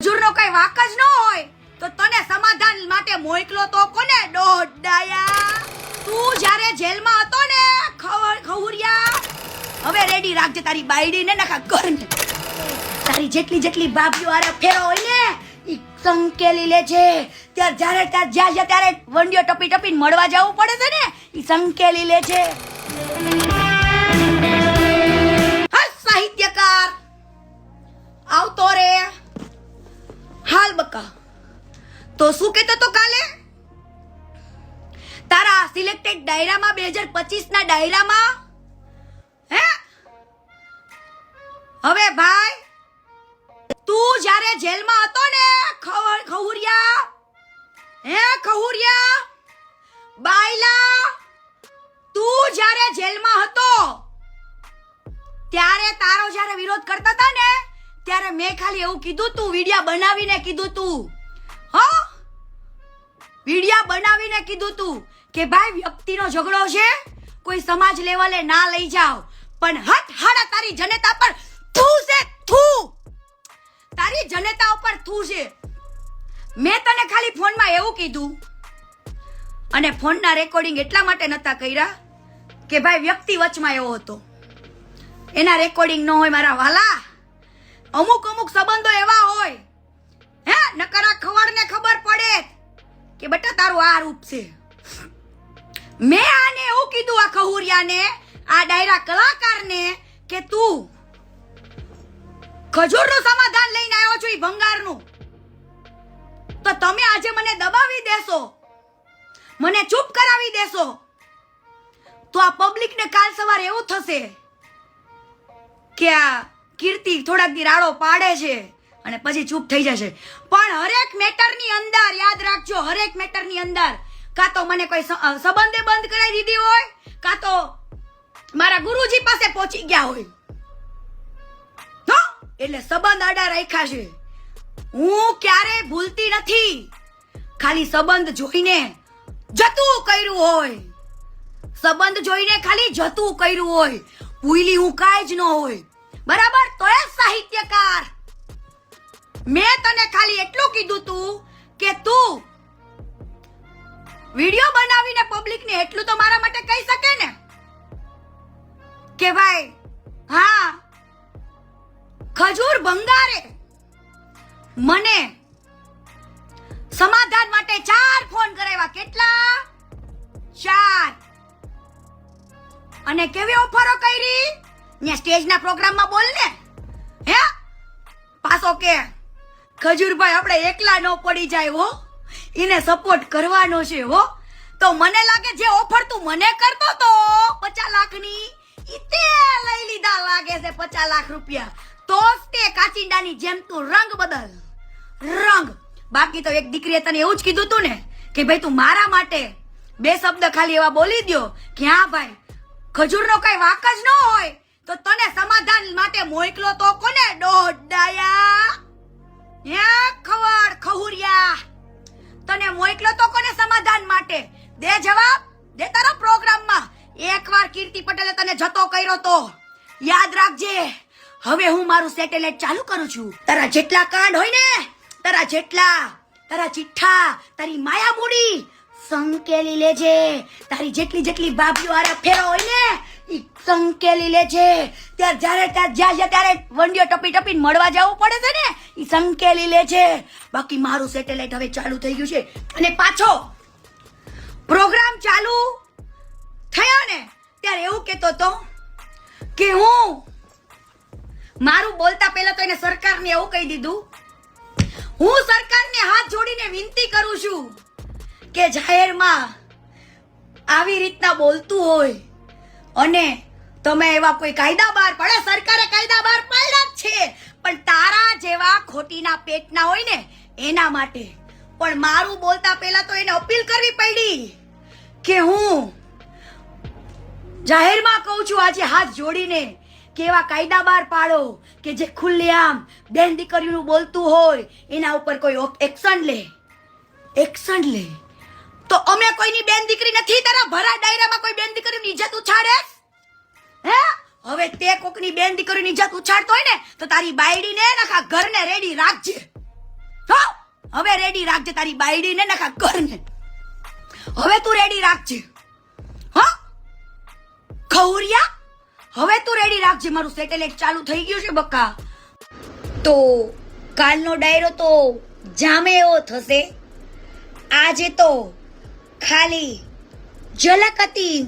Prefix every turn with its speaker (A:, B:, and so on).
A: ખજૂરનો કઈ વાક જ ન હોય, તો તને સમાધાન માટે મોકલો તો કોને? દોડાયા તું જ્યારે જેલમાં હતો ને ખવ- ખવુરિયા હવે રેડી રાખજે તારી બાયડી નખા ઘરને. તારી જેટલી જેટલી ભાભીઓ આરે ફેરો હોય ને, ઈ સંકેલી લે છે ત્યારે જ્યારે ત્યાં જ્યાં જ્યાં ત્યારે વંડીઓ ટપી ટપીને મળવા જવું પડે છે ને, ઈ સંકેલી લે છે સાહિત્યકાર. આવતો રે. હાલ તો શું કહેતો તો કાલે? તારા સિલેક્ટેડ ડાયરામાં બે હજાર પચીસ ના ડાયરામાં? હે? હવે ભાઈ, તું જ્યારે જેલમાં હતો ને ખહુરિયા, હે ખહુરિયા, બાયલા, તું જ્યારે જેલમાં હતો, ત્યારે તારો જ્યારે વિરોધ કરતા ત્યારે મેં ખાલી એવું કીધું તું, વિડિયા બનાવીને કીધું તું. હો? વિડિયા બનાવીને કીધું તું કે ભાઈ, વ્યક્તિનો ઝઘડો છે, કોઈ સમાજ લેવલે ના લઈ જાઓ. પણ હટ, હાડા, તારી જનતા પર થૂ છે, થૂ. તારી જનતા ઉપર થૂ છે. મેં તને ખાલી ફોનમાં એવું કીધું અને ફોનના રેકોર્ડિંગ એટલા માટે નતા કર્યા કે ભાઈ, વ્યક્તિ વચમાં એવો હતો. એના રેકોર્ડિંગ ન હોય મારા વાલા. અમુક અમુક સંબંધો એવા હોય. હે? નકરા ખવડને ખબર પડે કે બેટા, તારું આ રૂપ છે. મેં આને એવું કીધું આ ખહુરિયાને, આ ડાયરા કલાકારને, કે તું ખજૂરનું સમાધાન લઈને આવ્યો છો એ ભંગારનું. તો તમે આજે મને દબાવી દેશો. મને ચૂપ કરાવી દેશો. તો આ પબ્લિકને કાલ સવારે એવું થશે કે આ કીર્તિ થોડાક દી રાડો પાડે છે અને પછી ચૂપ થઈ જશે. પણ હરેક મેટરની અંદર, યાદ રાખજો, હરેક મેટરની અંદર કાં તો મને કોઈ સંબંધે બંધ કરાવી દીધી હોય, કાં તો મારા ગુરુજી પાસે પહોંચી ગયા હોય. હો? એટલે સંબંધ આડા રાખ્યા છે. હું ક્યારે ભૂલતી નથી. ખાલી સંબંધ જોઈને જતું કર્યું હોય. સંબંધ જોઈને ખાલી જતું કર્યું હોય. ભૂલી હું કાંઈ જ ન હોય. બરાબર? તો એ સાહિત્યકાર. મેં તને ખાલી એટલું કીધું તું કે તું વિડિયો બનાવીને પબ્લિકને એટલું તો મારા માટે કહી શકે ને? કે ભાઈ, હા, ખજૂર ભંગારે મને સમાધાન માટે ચાર ફોન કરાવ્યા. કેટલા? ચાર. અને કેવી ઓફરો કરી? ને સ્ટેજના પ્રોગ્રામમાં બોલ ને. હે? પાછો કે, ખજૂરભાઈ આપણે એકલા ન પડી જાય હો. એને સપોર્ટ કરવાનો છે હો. તો મને લાગે જે ઓફર તું મને કરતો તો પચાસ લાખની, ઈ તે લઈ લીધા લાગે છે પચાસ લાખ રૂપિયા. તો જ તે કાચિંડાની જેમ તું રંગ બદલ. રંગ. બાકી તો એક દીકરીએ તને એવું જ કીધું તું ને કે ભાઈ તું મારા માટે બે શબ્દ ખાલી એવા બોલી દ્યો કે, હા ભાઈ, ખજૂરનો કઈ વાક જ ન હોય. તો તને સમાધાન માટે મોકલો તો કોને દોડાયા હે ખવડ ખહુરિયા? તને મોકલો તો કોને સમાધાન માટે? દે જવાબ, દે તારા પ્રોગ્રામમાં. એકવાર કીર્તિ પટેલે તને જતો કર્યો તો. યાદ રાખજે, હવે હું મારું સેટેલાઇટ ચાલુ કરું છું. તારા જેટલા કાંડ હોય ને, તારા જેટલા, તારા ચિઠ્ઠા, તારી માયા મૂડી સંકેલી લેજે. તારી જેટલી જેટલી ભાભીઓ આરા ફેરો હોય ને સંકેલી છે. ત્યારે જ્યારે ત્યાં જ્યાં જ્યાં ત્યારે વંડીઓ ટપી ટપીને મળવા જવું પડે છે ને એ સંકેલી લે છે. બાકી મારું સેટેલાઇટ હવે ચાલુ થઈ ગયું છે. અને પાછો પ્રોગ્રામ ચાલુ થયો ને, ત્યારે એવું કહેતો તો કે હું મારું બોલતા પહેલા તો એને સરકારને એવું કહી દીધું, હું સરકારને હાથ જોડીને વિનંતી કરું છું કે જાહેરમાં આવી રીતના બોલતું હોય અને તમે એવા કોઈ કાયદા બહાર પડે, સરકારે કાયદા બહાર પાડ્યા જ છે. પણ તારા જેવા ખોટીના પેટના હોય ને, એના માટે. પણ મારું બોલતા પહેલા તો એને અપીલ કરવી પડી કે હું જાહેરમાં કહું છું, આજે હાથ જોડીને કે એવા કાયદા બહાર પાડો કે જે ખુલ્લેઆમ બેન દીકરીનું બોલતું હોય, એના ઉપર કોઈ એક્શન લે. એક્શન લે. તો અમે કોઈની બેન દીકરી નથી, તારા ભરા ડાયરામાં કોઈ બેન હવે તે કોકની બેન દીકરીની જાત ઉછાળતો હોય ને, તો તારી બાયડીને નખા ઘરને રેડી રાખજે. હવે રેડી રાખજે તારી બાયડી ને નખા ઘરને. હવે તું રેડી રાખજે. હો? ખવરિયા હવે તું રેડી રાખજે. મારું સેટેલાઇટ ચાલુ થઈ ગયું છે બક્કા તો કાલનો ડાયરો તો જામે એવો થશે. આજે તો ખાલી ઝલક હતી.